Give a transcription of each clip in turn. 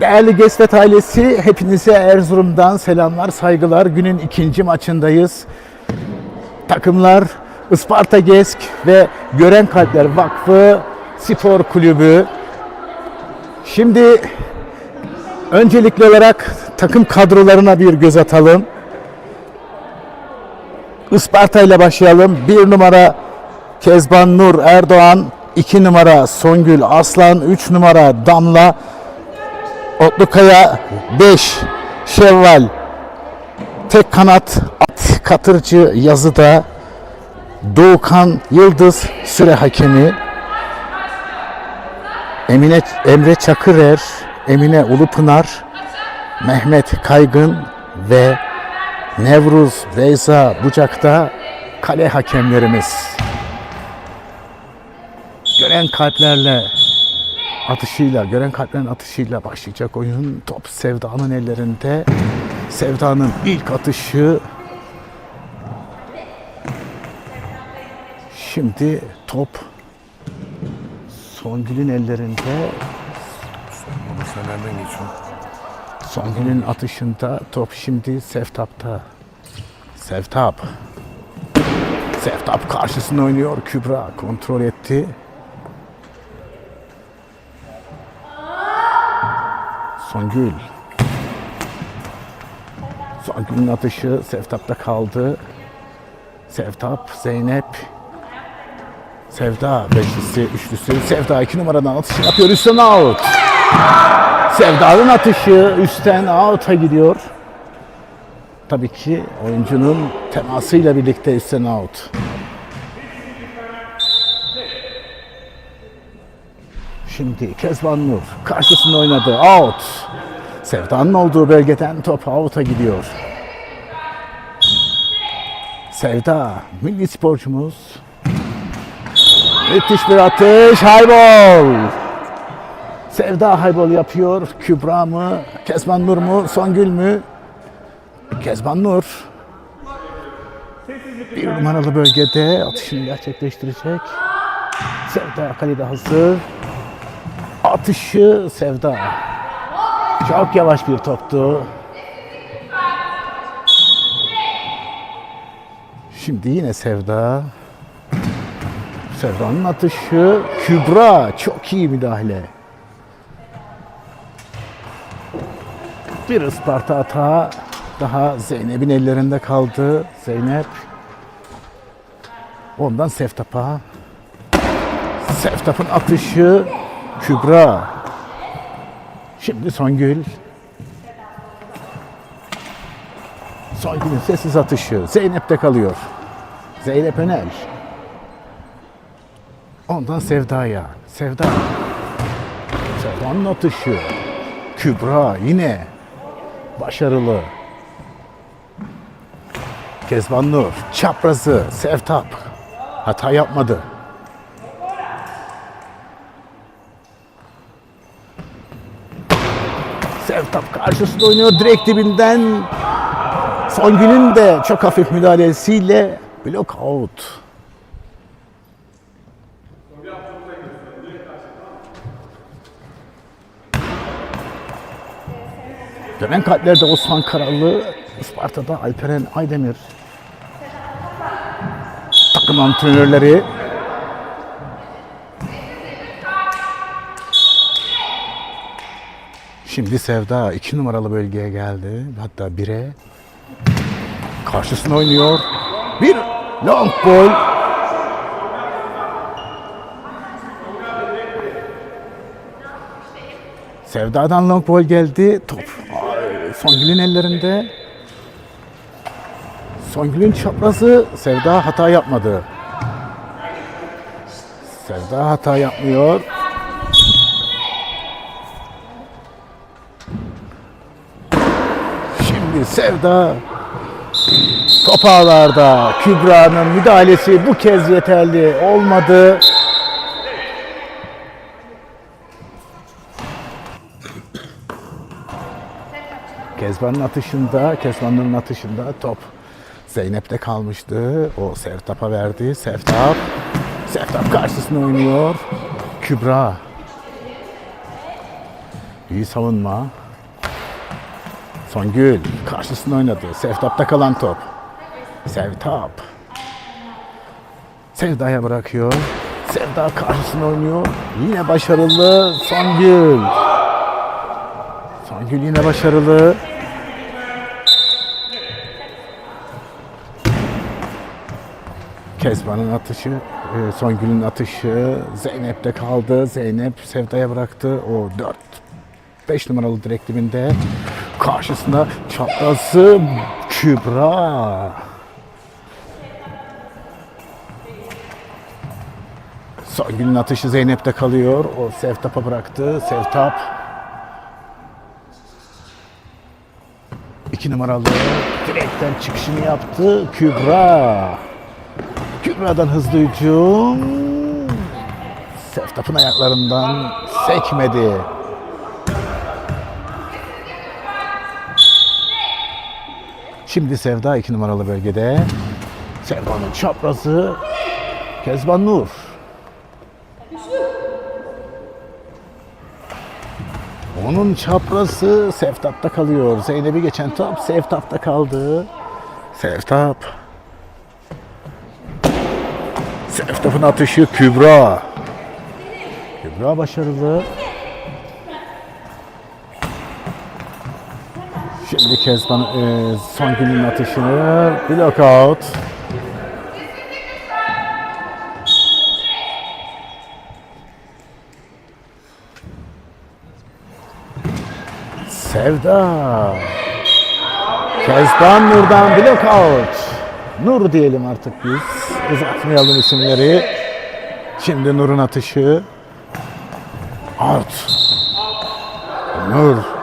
Değerli Gestet ailesi, hepinize Erzurum'dan selamlar, saygılar. Günün ikinci maçındayız. Takımlar Isparta Gesk ve Gören Kalpler Vakfı Spor Kulübü. Şimdi öncelikli olarak takım kadrolarına bir göz atalım. Isparta ile başlayalım. Bir numara Kezban Nur Erdoğan, iki numara Songül Aslan, üç numara Damla Otlukaya 5 Şevval. Tek kanat at Katırcı yazıda. Doğukan Yıldız süre hakemi. Emine Emre Çakırer Emine Ulupınar Mehmet Kaygın ve Nevruz Beyza Bucak'ta kale hakemlerimiz. Gören kalplerle atışıyla, gören kalplerin atışıyla başlayacak oyun. Top Sevda'nın ellerinde. Sevda'nın ilk atışı. Şimdi top Songül'ün ellerinde. Bunu sen nereden geçiyorsun? Songül'ün atışında top şimdi Sevtap'ta. Sevtap. Sevtap karşısında oynuyor. Kübra kontrol etti. Songül. Songül'ün atışı Sevtap'ta kaldı. Sevtap, Zeynep. Sevda beşlisi, üçlüsü. Sevda iki numaradan atışı yapıyor. Üstten out. Sevda'nın atışı üstten out'a gidiyor. Tabii ki oyuncunun temasıyla birlikte üstten out. Şimdi Kezban Nur karşısında oynadı. Out. Sevda'nın olduğu bölgeden top out'a gidiyor. Sevda milli sporcumuz. Müthiş bir atış. Haybol. Sevda haybol yapıyor. Kübra mı? Kezban Nur mu? Songül mü? Kezban Nur. Bir numaralı bölgede atışını gerçekleştirecek. Sevda kalede hazır. Atışı Sevda. Çok yavaş bir toptu. Şimdi yine Sevda. Sevda'nın atışı Kübra. Çok iyi müdahale. Bir Isparta atağı daha Zeynep'in ellerinde kaldı. Zeynep ondan Seftap'a. Seftap'ın atışı Kübra. Şimdi Songül. Songül'ün sessiz atışı Zeynep'te kalıyor. Zeynep Önel. Ondan Sevda'ya. Sevda. Sevda'nın atışı. Kübra yine başarılı. Kezban Nur, çaprazı, Sevtap. Hata yapmadı. Sevtap karşısında oynuyor direkt dibinden. Songül'ün de çok hafif müdahalesiyle blok out. Dönen kalplerde Osman Karalı, Isparta'da Alperen Aydemir. Takım antrenörleri. Şimdi Sevda iki numaralı bölgeye geldi. Hatta bire. Karşısına oynuyor. Bir long ball. Sevda'dan long ball geldi. Top Songül'ün ellerinde. Songül'ün çaprazı Sevda hata yapmadı. Sevda hata yapmıyor. Sevda top ağlarda Kübra'nın müdahalesi bu kez yeterli olmadı. Kezban'ın atışında, Kezban'ın atışında top Zeynep'te kalmıştı. O Sertap'a verdi. Sertap. Sertap karşısında oynuyor. Kübra. İyi savunma. Songül karşısında oynadı. Sevtap'ta kalan top. Sevtap. Sevda'ya bırakıyor. Sevda karşısına oynuyor. Yine başarılı. Songül. Songül yine başarılı. Kezban'ın atışı, e, Songül'ün atışı Zeynep'te kaldı. Zeynep Sevda'ya bıraktı. O 4 5 numaralı direk dibinde. Karşısında çaprazı Kübra. Songül'ün atışı Zeynep'te kalıyor. O Sevtap'a bıraktı. Sevtap. İki numaralı direkten çıkışını yaptı. Kübra. Kübra'dan hızlı hücum. Sevtap'ın ayaklarından sekmedi. Şimdi Sevda iki numaralı bölgede. Sevda'nın çaprazı Kezban Nur. Onun çaprazı Sevtap'ta kalıyor. Zeynep'i geçen top Sevtap'ta kaldı. Sevtap. Sevtap'ın atışı Kübra. Kübra başarılı. Şimdi Kezban e, son günün atışını block out. Sevda. Kezban Nur'dan block out. Nur diyelim artık biz. Uzatmayalım isimleri. Şimdi Nur'un atışı. Out. Nur.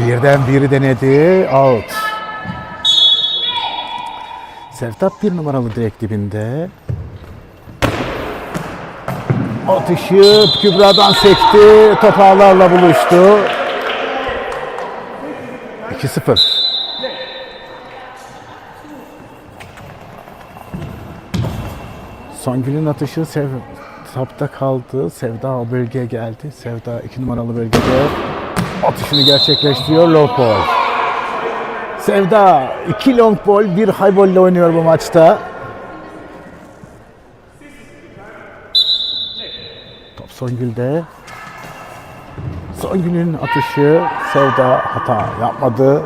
Birden biri denedi. Out. Sevtap bir numaralı direk dibinde. Atışı Kübra'dan sekti. Top ağlarla buluştu. 2-0. Songül'ün atışı Sevtap'ta kaldı. Sevda o bölgeye geldi. Sevda iki numaralı bölgede atışını gerçekleştiriyor. Long ball. Sevda iki long ball, bir high ball ile oynuyor bu maçta. Top Songül'de. Songül'ün atışı Sevda hata yapmadı.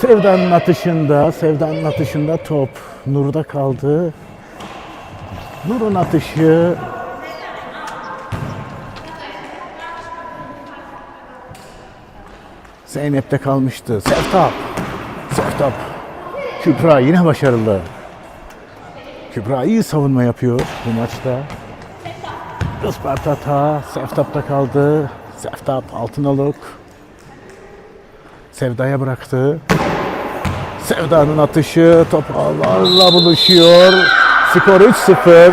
Sevda'nın atışında, Sevda'nın atışında top Nur'da kaldı. Nur'un atışı Zeynep'te kalmıştı. Sevtap. Sevtap. Kübra yine başarılı. Kübra iyi savunma yapıyor bu maçta. Isparta hata. Sevtap'ta kaldı. Sevtap Altınoluk. Sevda'ya bıraktı. Sevda'nın atışı top ağlarla buluşuyor. Skor 3-0.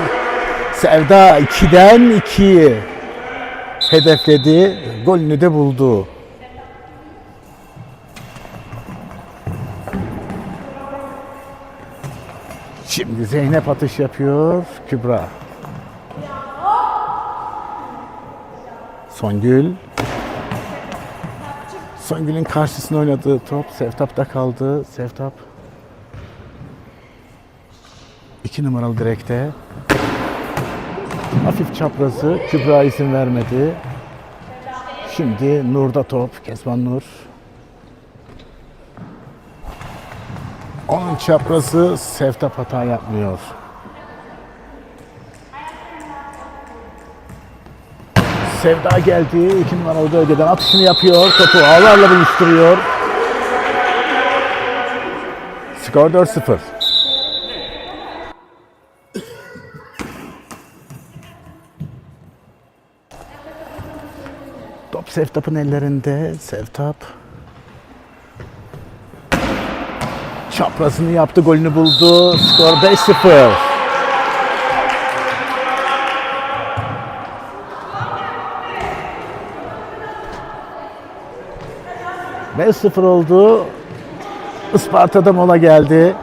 Sevda 2'den 2'yi hedefledi. Golünü de buldu. Şimdi Zeynep atış yapıyor. Kübra. Songül. Songül'ün karşısına oynadığı top Sevtap'ta kaldı. Sevtap. İki numaralı direkte. Hafif çaprazı Kübra izin vermedi. Şimdi Nur'da top. Kezban Nur. Onun çaprazı Sevtap hata yapmıyor. Sevda geldi. iki numaralı bölgeden atışını yapıyor. Topu ağlarla buluşturuyor. Skor 4-0. Sevtap'ın ellerinde. Sevtap. Çaprazını yaptı, golünü buldu. Skor 5-0. Beş 0 oldu. Isparta'da mola geldi.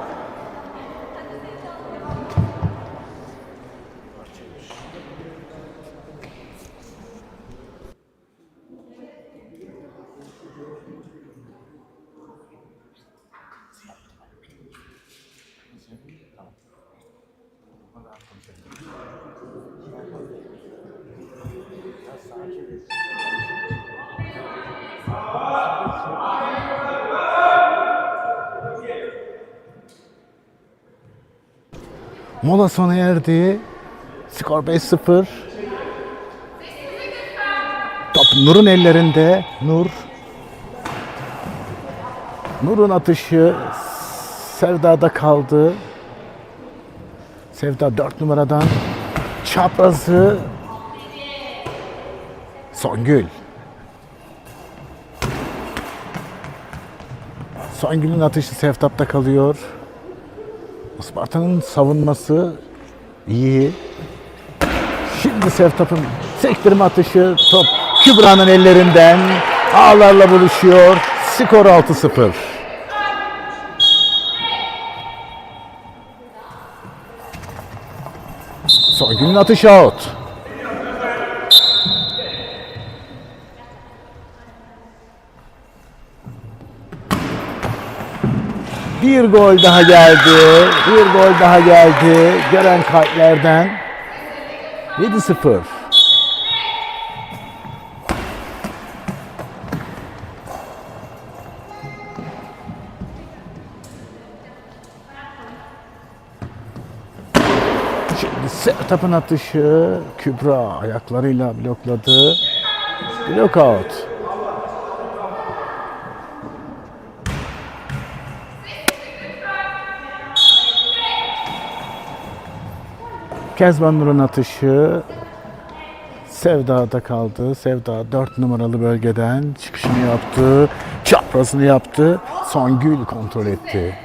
Mola sona erdi. Skor 5-0. Top Nur'un ellerinde. Nur. Nur'un atışı Sevda'da kaldı. Sevda 4 numaradan çaprazı Songül. Songül'ün atışı Sevtap'ta kalıyor. Isparta'nın savunması iyi. Şimdi Sevtap'ın sektirme atışı top Kübra'nın ellerinden ağlarla buluşuyor. Skor 6-0. Songül'ün atışı out. Bir gol daha geldi. Bir gol daha geldi. Gören kalplerden. 7-0. Şimdi Sertap'ın atışı Kübra ayaklarıyla blokladı. Blockout. Kezban Nur'un atışı Sevda'da kaldı. Sevda 4 numaralı bölgeden çıkışını yaptı. Çaprazını yaptı. Songül kontrol etti.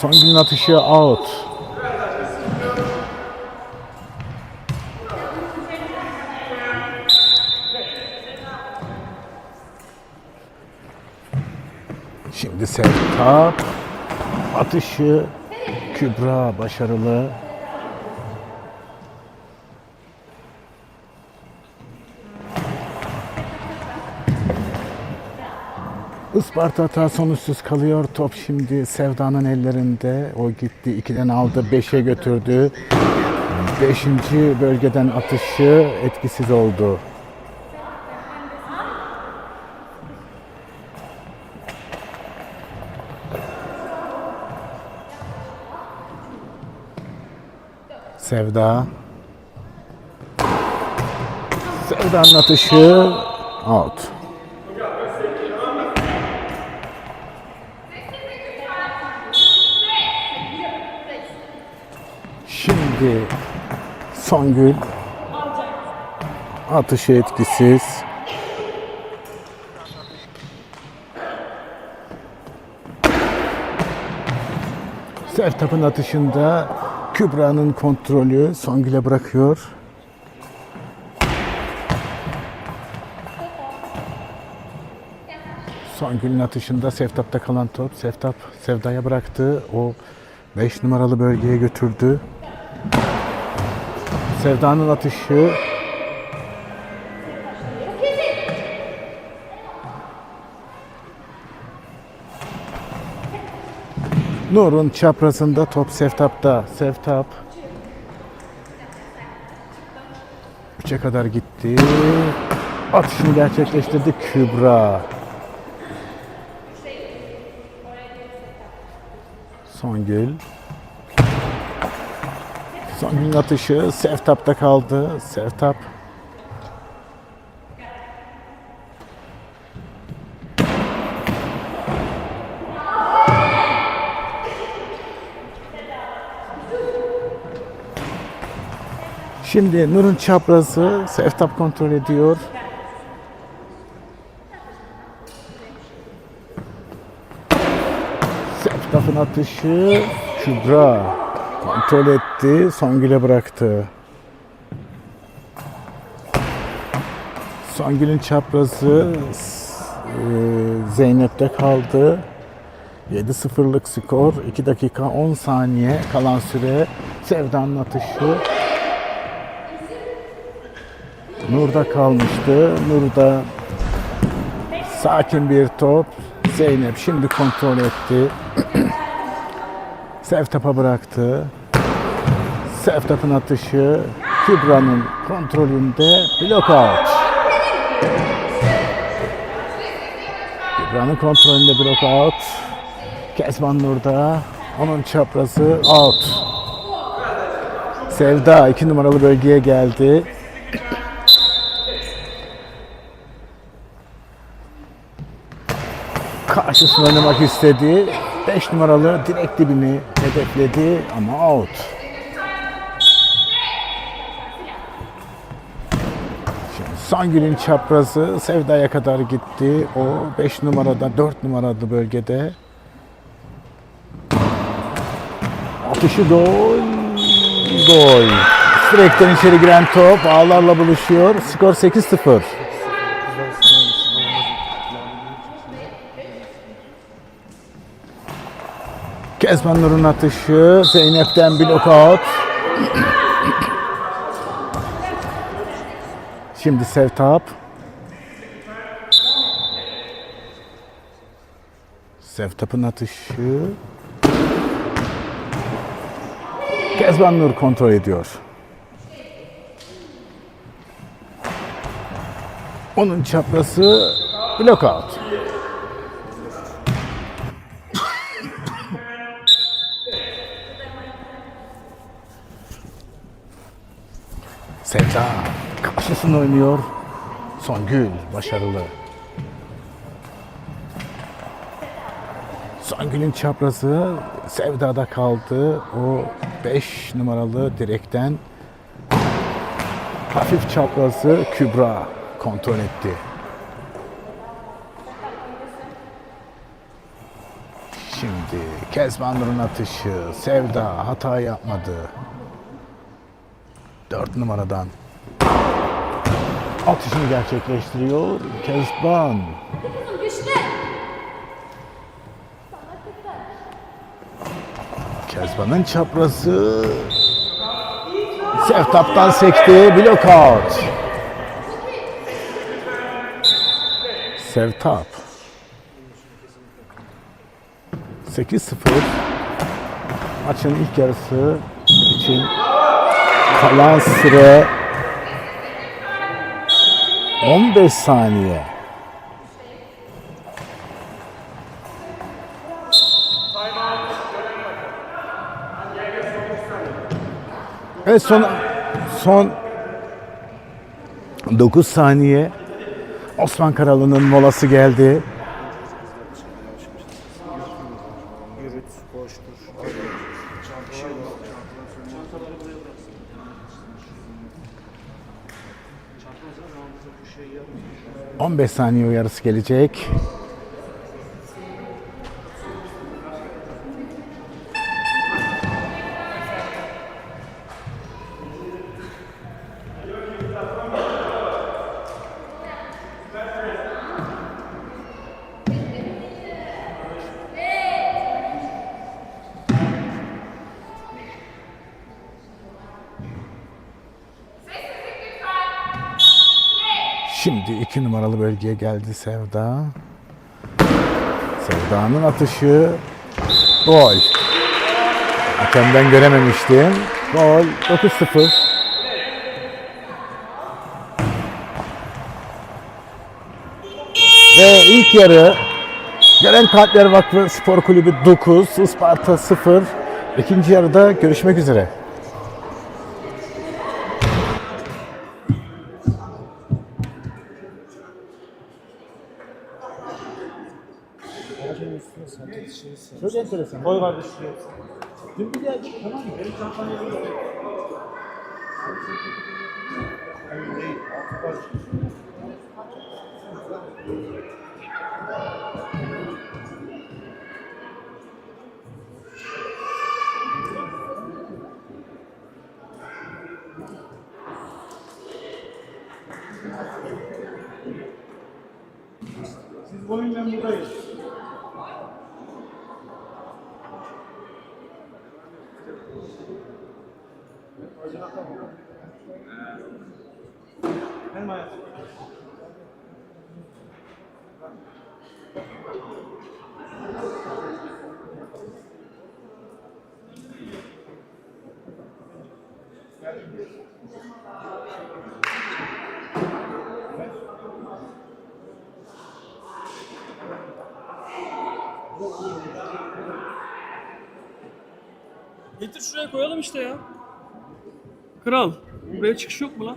Songül'ün atışı out. Şimdi Sevda atışı Kübra başarılı. Isparta hata sonuçsuz kalıyor. Top şimdi Sevda'nın ellerinde. O gitti. 2'den aldı. 5'e götürdü. 5. bölgeden atışı etkisiz oldu. Sevda. Sevda'nın atışı out. Şimdi Songül atışı etkisiz. Sertap'ın atışında Kübra'nın kontrolü Songül'e bırakıyor. Songül'ün atışında Seftap'ta kalan top Seftap Sevda'ya bıraktı. O 5 numaralı bölgeye götürdü. Sevda'nın atışı Nur'un çaprazında top Seftap'ta. Seftap 3'e kadar gitti. Atışını gerçekleştirdi Kübra. Songül. Songül'ün atışı Seftap'ta kaldı. Seftap Şimdi Nur'un çaprazı Seftap kontrol ediyor. Seftap'ın atışı Kübra kontrol etti. Songül'e bıraktı. Songül'ün çaprazı e, Zeynep'te kaldı. 7-0'lık skor. 2 dakika 10 saniye kalan süre. Sevda'nın atışı Nur'da kalmıştı. Nur'da sakin bir top. Zeynep şimdi kontrol etti. Sevtap'a bıraktı. Seftap'ın atışı Kübra'nın kontrolünde blok out. Kübra'nın kontrolünde blok out. Kezban Nur'da onun çaprazı out. Sevda iki numaralı bölgeye geldi. Karşısına oynamak istedi. 5 numaralı direkt dibini hedefledi ama out. Şimdi Sangül'ün çaprazı Sevda'ya kadar gitti. O 5 numarada, 4 numaralı bölgede. Atışı gol. Gol. Direkten içeri giren top ağlarla buluşuyor. Skor 8-0. Kezban Nur'un atışı. Zeynep'ten blok out. Şimdi Sevtap. Sevtap'ın atışı. Kezban Nur kontrol ediyor. Onun çaprazı blok Sevda karşısında oynuyor. Songül başarılı. Songül'ün çaprazı Sevda'da kaldı. O 5 numaralı direkten hafif çaprazı Kübra kontrol etti. Şimdi Kezban atışı. Sevda hata yapmadı. 4 numaradan atışını gerçekleştiriyor. Kezban. Kezban'ın çaprazı Seftap'tan sekti. Blok out. Sevtap. 8-0 maçın ilk yarısı için kalan süre 15 saniye. Evet son son 9 saniye Osman Karalı'nın molası geldi. 15 saniye uyarısı gelecek. Bölgeye geldi Sevda. Sevda'nın atışı gol. Hakemden görememiştim. Gol 9-0. Ve ilk yarı Gelen Kalpler Vakfı Spor Kulübü 9, Isparta 0. İkinci yarıda görüşmek üzere. Çok enteresan. Koy kardeşim. Dün bir geldik tamam mı? Benim çantamda Siz koyun ben buradayım. Benim koyalım işte ya. Kral. Buraya çıkış yok mu lan?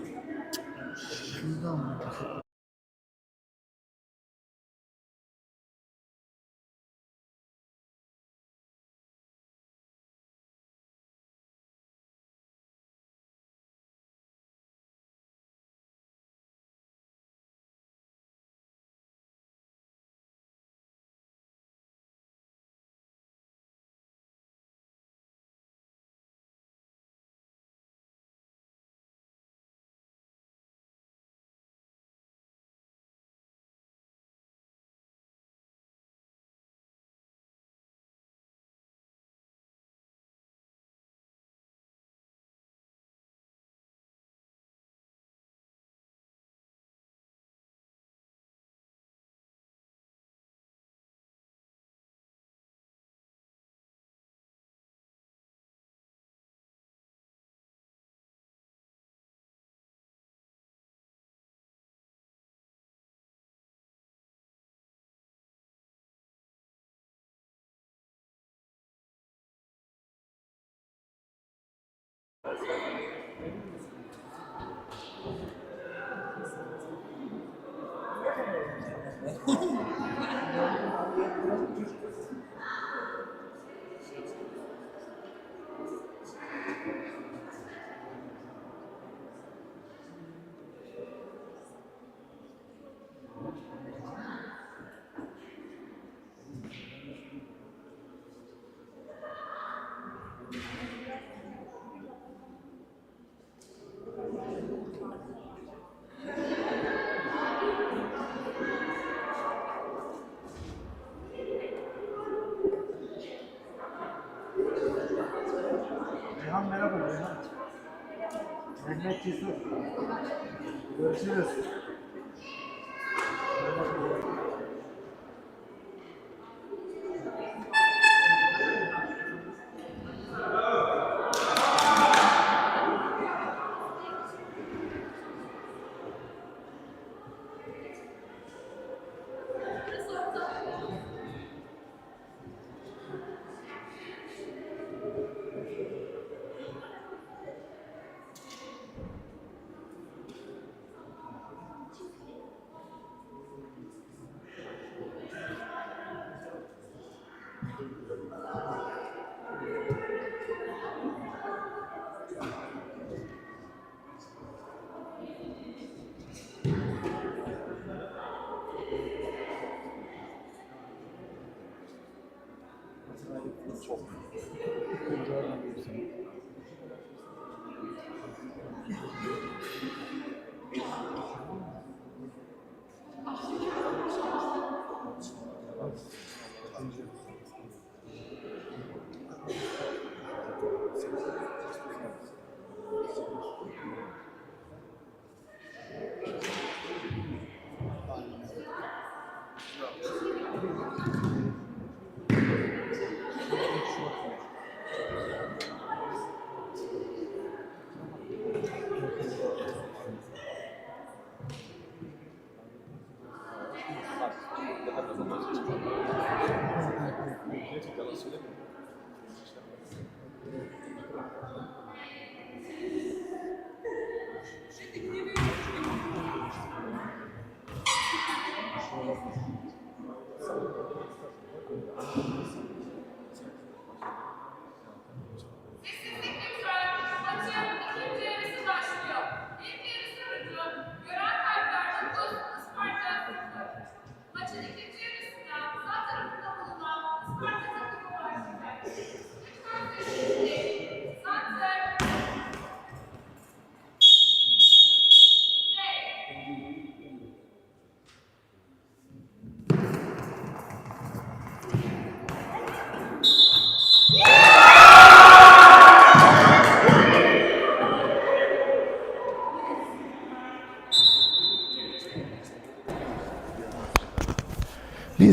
Cheers.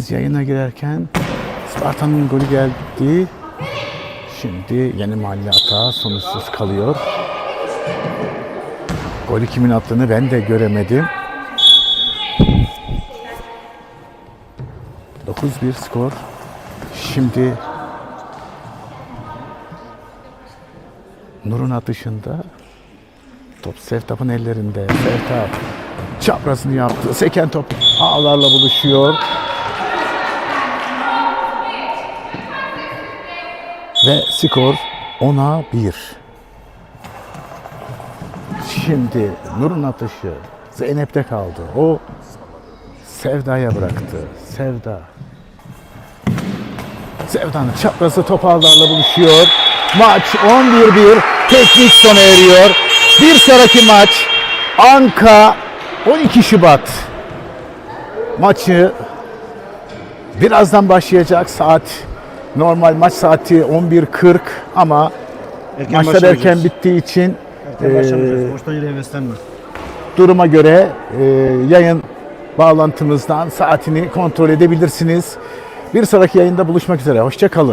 Biz yayına girerken Sparta'nın golü geldi. Şimdi yeni mahalle hata sonuçsuz kalıyor. Golü kimin attığını ben de göremedim. 9-1 skor. Şimdi Nur'un atışında top Sevtap'ın ellerinde. Sevtap çaprazını yaptı. Seken top ağlarla buluşuyor. Ve skor 10'a 1. Şimdi Nur'un atışı Zeynep'te kaldı. O Sevda'ya bıraktı. Sevda. Sevda'nın çaprazı top ağlarla buluşuyor. Maç 11-1. Teknik sona eriyor. Bir sonraki maç Anka 12 Şubat. Maçı birazdan başlayacak. Saat normal maç saati 11.40 ama Erken maçlar erken bittiği için Erken başlamayacağız. Boştan yere heveslenme. duruma göre e, yayın bağlantımızdan saatini kontrol edebilirsiniz. Bir sonraki yayında buluşmak üzere. Hoşça kalın.